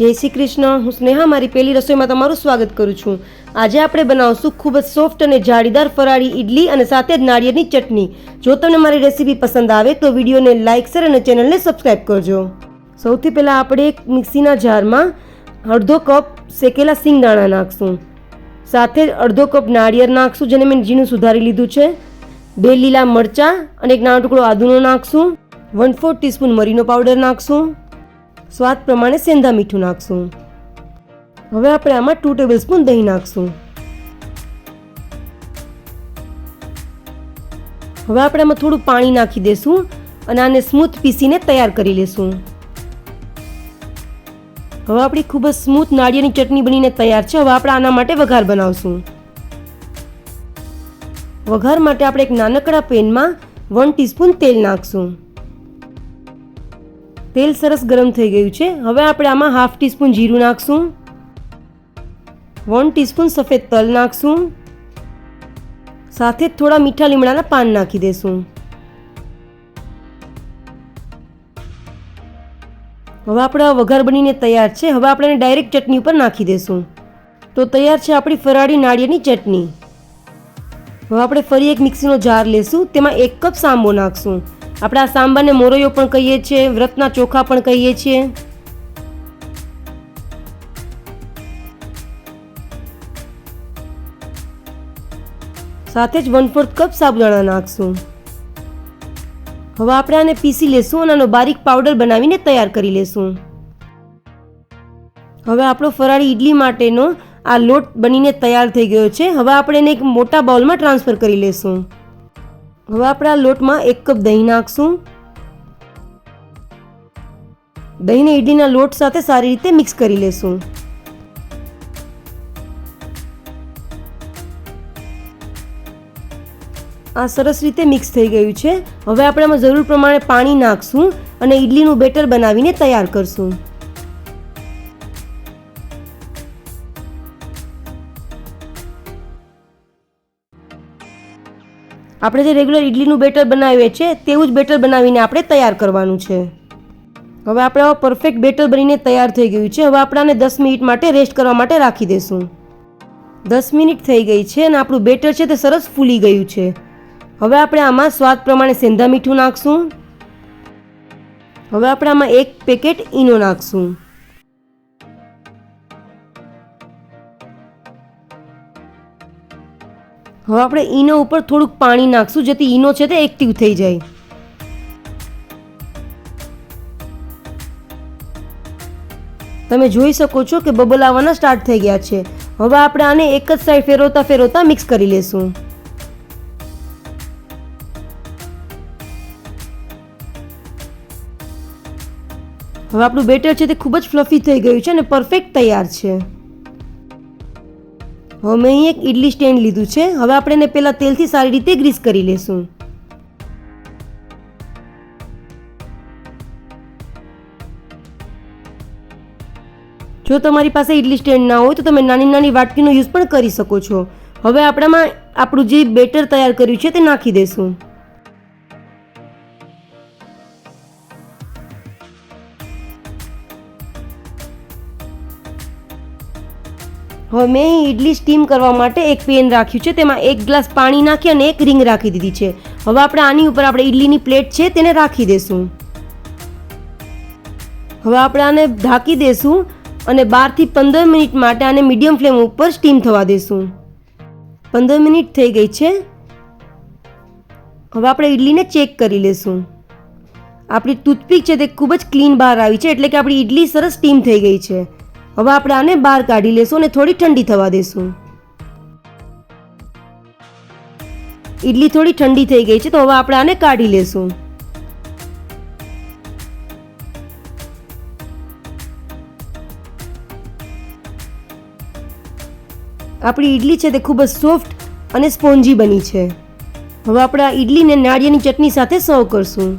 જય શ્રી કૃષ્ણ. હું સ્નેહા, મારી પહેલી રસોઈમાં તમારું સ્વાગત કરું છું. આજે આપણે બનાવશું ખૂબ જ સોફ્ટ અને જાળીદાર ફરાળી ઇડલી અને સાથે જ નાળિયેરની ચટણી. જો તમને મારી રેસીપી પસંદ આવે તો વિડીયોને લાઇક શેર અને ચેનલને સબસ્ક્રાઈબ કરજો. સૌથી પહેલાં આપણે એક મિક્સીના જારમાં અડધો કપ શેકેલા સિંગદાણા નાખશું. સાથે જ અડધો કપ નાળિયેર નાખશું, જેને મેં ઝીણું સુધારી લીધું છે. બે લીલા મરચાં અને એક નાનો ટુકડો આદુનો નાખશું. વન ફોર ટીસ્પૂન મરીનો પાવડર નાખશું. સ્વાદ પ્રમાણે સેંધા મીઠું નાખશું. હવે આપણે આમાં ટુ ટેબલ સ્પૂન દહીં નાખશું. હવે આપણે આમાં થોડું પાણી નાખી દઈશું અને આને સ્મૂથ પીસીને તૈયાર કરી લેશું. હવે આપણી ખૂબ જ સ્મૂથ નાળિયેરની ચટણી બનીને તૈયાર છે. હવે આપણે આના માટે વઘાર બનાવશું. વઘાર માટે આપણે એક નાનકડા પેનમાં વન ટીસ્પૂન તેલ નાખશું. તેલ સરસ ગરમ થઈ ગયું છે. હવે આપણે આમાં હાફ ટીસ્પૂન જીરું નાખશું. વન ટીસ્પૂન સફેદ તલ નાખશું. સાથે થોડા મીઠા લીમડાના પાન નાખી દઈશું હવે આપણા વઘાર બનીને તૈયાર છે. હવે આપણે ડાયરેક્ટ ચટણી ઉપર નાખી દઈશું તો તૈયાર છે આપણી ફરાળી નાળિયેરની ચટણી. હવે આપણે ફરી એક મિક્સીનો જાર લેશું. તેમાં એક કપ સાંબો નાખશું. આપણે આ સાંબાને મોરૈયો પણ કહીએ છીએ, વ્રતના ચોખા પણ કહીએ છીએ. સાથે જ વન ફોર્થ કપ સાબુદાણા નાખશું. હવે આપણે આને પીસી લેશું અને આનો બારીક પાવડર બનાવીને તૈયાર કરી લેશું. હવે આપણો ફરાળી ઇડલી માટેનો આ લોટ બનીને તૈયાર થઈ ગયો છે. હવે આપણે એને એક મોટા બાઉલમાં ટ્રાન્સફર કરી લેશું. હવે આપણે આ લોટમાં એક કપ દહીં નાખશું. દહીંને ઈડલીના લોટ સાથે સારી રીતે મિક્સ કરી લેશું. આ સરસ રીતે મિક્સ થઈ ગયું છે. હવે આપણે આમાં જરૂર પ્રમાણે પાણી નાખશું અને ઈડલીનું બેટર બનાવીને તૈયાર કરશું. આપણે જે રેગ્યુલર ઇડલીનું બેટર બનાવીએ છીએ, તેવું જ બેટર બનાવીને આપણે તૈયાર કરવાનું છે. હવે આપણે પરફેક્ટ બેટર બનીને તૈયાર થઈ ગયું છે. હવે આપણે દસ મિનિટ માટે રેસ્ટ કરવા માટે રાખી દઈશું દસ મિનિટ થઈ ગઈ છે અને આપણું બેટર છે તે સરસ ફૂલી ગયું છે. હવે આપણે આમાં સ્વાદ પ્રમાણે સેંધા મીઠું નાખશું. હવે આપણે આમાં એક પેકેટ ઈનો નાખશું. હવે આપણે ઈનો ઉપર થોડુંક પાણી નાખશું, જેથી ઈનો છે તે એક્ટિવ થઈ જાય. તમે જોઈ શકો છો કે બબલ આવવાના સ્ટાર્ટ થઈ ગયા છે. હવે આપણે આને એક જ સાઈડ ફેરવતા ફેરવતા મિક્સ કરી લેશું. હવે આપણું બેટર છે તે ખૂબ જ ફ્લફી થઈ ગયું છે અને પરફેક્ટ તૈયાર છે. હવે અહીં એક ઇડલી સ્ટેન્ડ લીધું છે. હવે આપણે એને પહેલાં તેલથી સારી રીતે ગ્રીસ કરી લેશું. જો તમારી પાસે ઇડલી સ્ટેન્ડ ના હોય તો તમે નાની નાની વાટકીનો યુઝ પણ કરી શકો છો. હવે આપણામાં આપણું જે બેટર તૈયાર કર્યું છે તે નાખી દઈશું હવે મેં ઇડલી સ્ટીમ કરવા માટે એક પેન રાખ્યું છે, તેમાં એક ગ્લાસ પાણી નાખી અને એક રિંગ રાખી દીધી છે. હવે આપણે આની ઉપર આપણે ઇડલીની પ્લેટ છે તેને રાખી દઈશું હવે આપણે આને ઢાંકી દઈશું અને બારથી પંદર મિનિટ માટે આને મીડિયમ ફ્લેમ ઉપર સ્ટીમ થવા દઈશું પંદર મિનિટ થઈ ગઈ છે. હવે આપણે ઇડલીને ચેક કરી લેશું. આપણી ટૂથપીક છે તે ખૂબ જ ક્લીન બહાર આવી છે, એટલે કે આપણી ઇડલી સરસ સ્ટીમ થઈ ગઈ છે. હવે આપણે આને બહાર કાઢી લેશું અને થોડી ઠંડી થવા દેશું. ઇડલી થોડી ઠંડી થઈ ગઈ છે તો હવે આપણે આને કાઢી લેશું. આપણી ઇડલી છે તે ખૂબ જ સોફ્ટ અને સ્પોન્જી બની છે. હવે આપણે આ ઇડલીને નાળિયેરની ચટણી સાથે સર્વ કરશું.